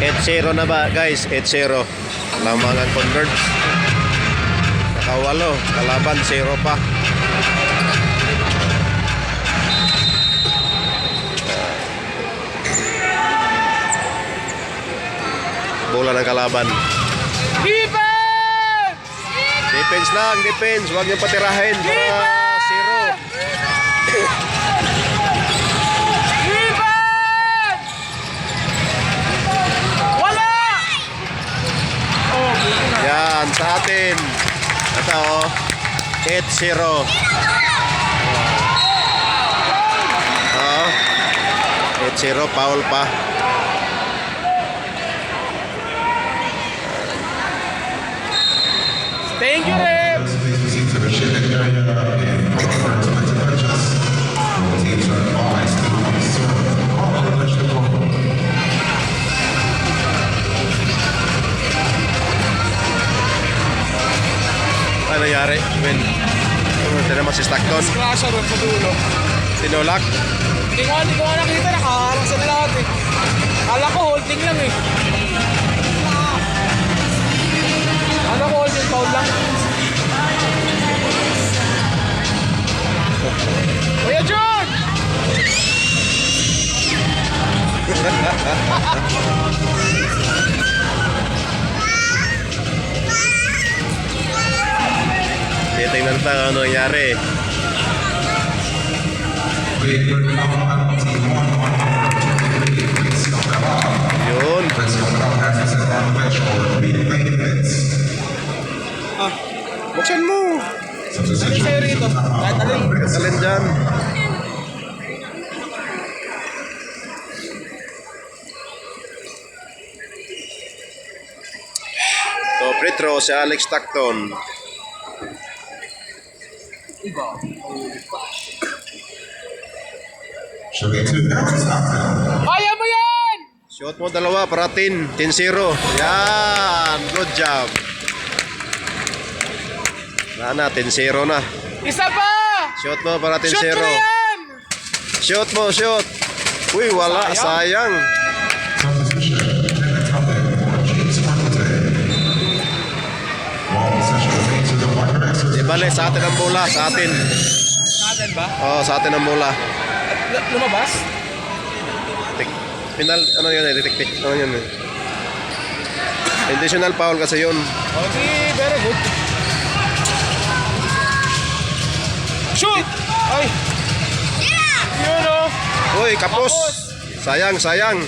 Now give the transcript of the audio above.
8-0 na ba guys? 8-0. Lamangan converts. Nakawalo. Kalaban 0 pa. Bola ng kalaban. Defense! Defense lang, defense. Huwag niyong patirahin para zero. Defense! Wala! Oh, buti na. Yan, sa atin. Ito, oh. 8-0. Oh. 8-0, foul pa. Thank you, Rep! Nangyari? Win. Ito naman si Stockton. Crusher sa dulo. Tinulak. Hindi ko, hindi ko nakita, nakaharang sa lahat eh. Kala ko holding lang eh. Ano ko holding foul lang? Kuya John! it on which or three minutes. Buksan mo. Ano sa'yo rito? Kahit alin. Alin dyan. So, free throw si Alex Stockton. Two minutes after. Kaya mo yan! Shot mo dalawa, paratin. 10-0. Yan. Good job. Wala na, 10-0 na. Isa pa! Shot mo, paratin Shoot 0. ko na yan! Shoot mo, shoot. Uy, wala. Sayang. Substitution. Bale, sa atin ang bola. Sa atin. Natin ba? Oo, sa atin ang bola. L- lumabas? Tik. Final, ano yun eh, tik-tik. Ano yun eh. Intentional foul kasi yun. Okay, very good. Shoot! Ay! Yun oh! Uy, kapos. Sayang, sayang.